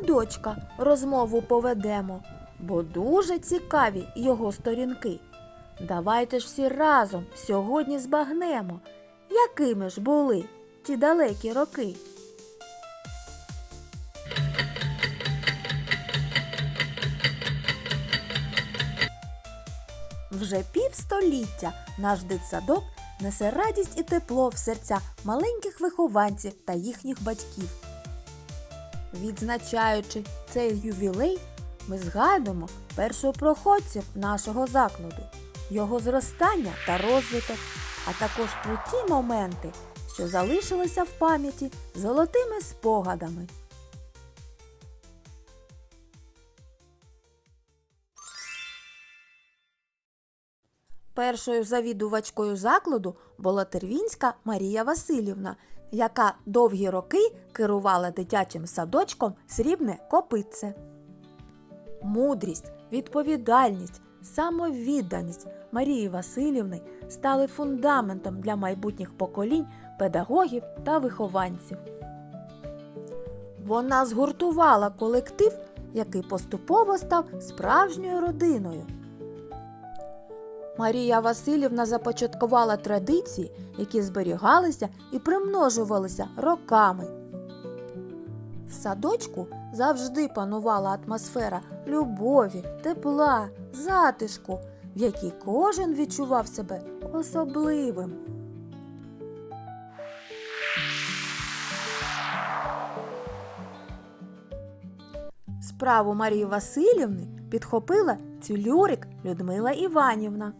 садочка розмову поведемо, бо дуже цікаві його сторінки. Давайте ж всі разом сьогодні збагнемо, якими ж були ті далекі роки. Вже півстоліття наш дитсадок несе радість і тепло в серця маленьких вихованців та їхніх батьків. Відзначаючи цей ювілей, ми згадуємо першопроходців нашого закладу, його зростання та розвиток, а також про ті моменти, що залишилися в пам'яті золотими спогадами. Першою завідувачкою закладу була Тервінська Марія Васильівна, яка довгі роки керувала дитячим садочком Срібне копитце. Мудрість, відповідальність, самовідданість Марії Васильівни стали фундаментом для майбутніх поколінь педагогів та вихованців. Вона згуртувала колектив, який поступово став справжньою родиною. Марія Васильівна започаткувала традиції, які зберігалися і примножувалися роками. В садочку завжди панувала атмосфера любові, тепла, затишку, в якій кожен відчував себе особливим. Справу Марії Васильівни підхопила цілюрик Людмила Іванівна.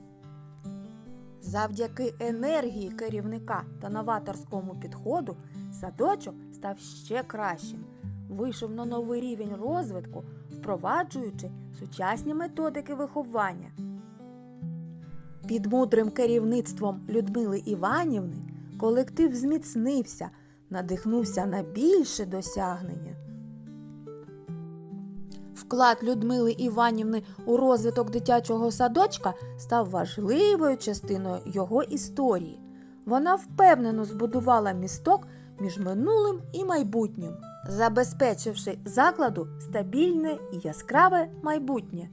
Завдяки енергії керівника та новаторському підходу садочок став ще кращим, вийшов на новий рівень розвитку, впроваджуючи сучасні методики виховання. Під мудрим керівництвом Людмили Іванівни колектив зміцнився, надихнувся на більше досягнення. Вклад Людмили Іванівни у розвиток дитячого садочка став важливою частиною його історії. Вона впевнено збудувала місток між минулим і майбутнім, забезпечивши закладу стабільне і яскраве майбутнє.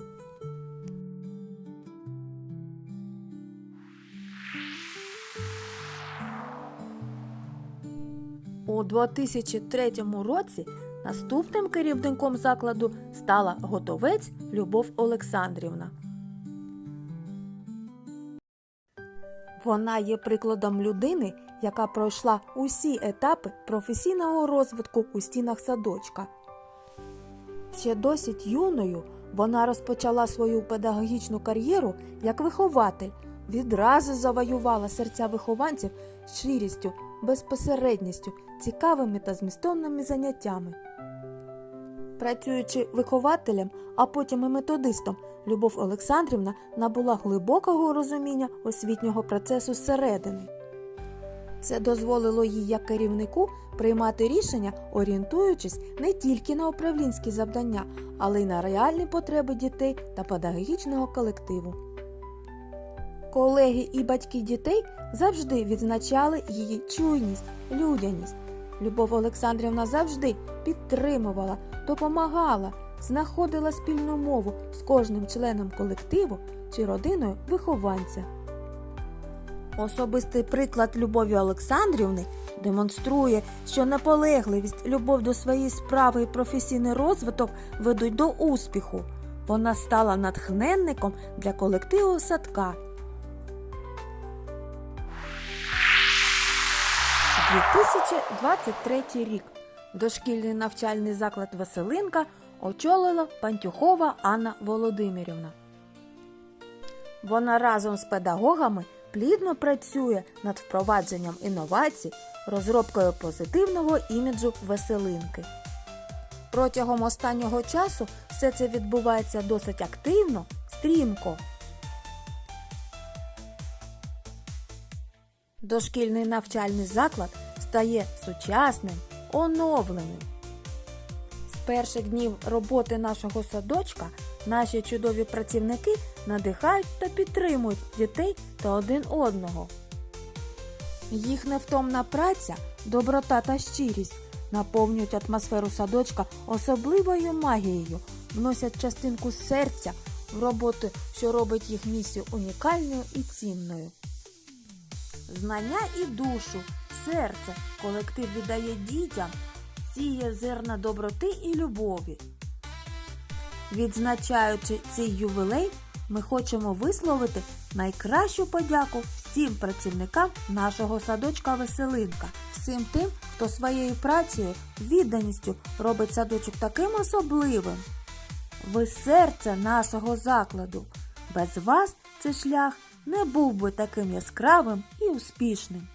У 2003 році Наступним керівником закладу стала готовець Любов Олександрівна. Вона є прикладом людини, яка пройшла усі етапи професійного розвитку у стінах садочка. Ще досить юною вона розпочала свою педагогічну кар'єру як вихователь, відразу завоювала серця вихованців щирістю, безпосередністю, цікавими та змістовними заняттями. Працюючи вихователем, а потім і методистом, Любов Олександрівна набула глибокого розуміння освітнього процесу зсередини. Це дозволило їй як керівнику приймати рішення, орієнтуючись не тільки на управлінські завдання, але й на реальні потреби дітей та педагогічного колективу. Колеги і батьки дітей завжди відзначали її чуйність, людяність. Любов Олександрівна завжди підтримувала, допомагала, знаходила спільну мову з кожним членом колективу чи родиною вихованця. Особистий приклад Любові Олександрівни демонструє, що наполегливість, любов до своєї справи і професійний розвиток ведуть до успіху. Вона стала натхненником для колективу садка. 2023 рік дошкільний навчальний заклад Веселинка очолила Пантюхова Анна Володимирівна. Вона разом з педагогами плідно працює над впровадженням інновацій, розробкою позитивного іміджу веселинки. Протягом останнього часу все це відбувається досить активно, стрімко. Дошкільний навчальний заклад стає сучасним, оновленим. З перших днів роботи нашого садочка наші чудові працівники надихають та підтримують дітей та один одного. Їх невтомна праця, доброта та щирість наповнюють атмосферу садочка особливою магією, вносять частинку серця в роботу, що робить їх місію унікальною і цінною. Знання і душу, серце колектив віддає дітям, сіє зерна доброти і любові. Відзначаючи цей ювілей, ми хочемо висловити найкращу подяку всім працівникам нашого садочка Веселинка, всім тим, хто своєю працею, відданістю робить садочок таким особливим. Ви серце нашого закладу. Без вас цей шлях не був би таким яскравим і успішним.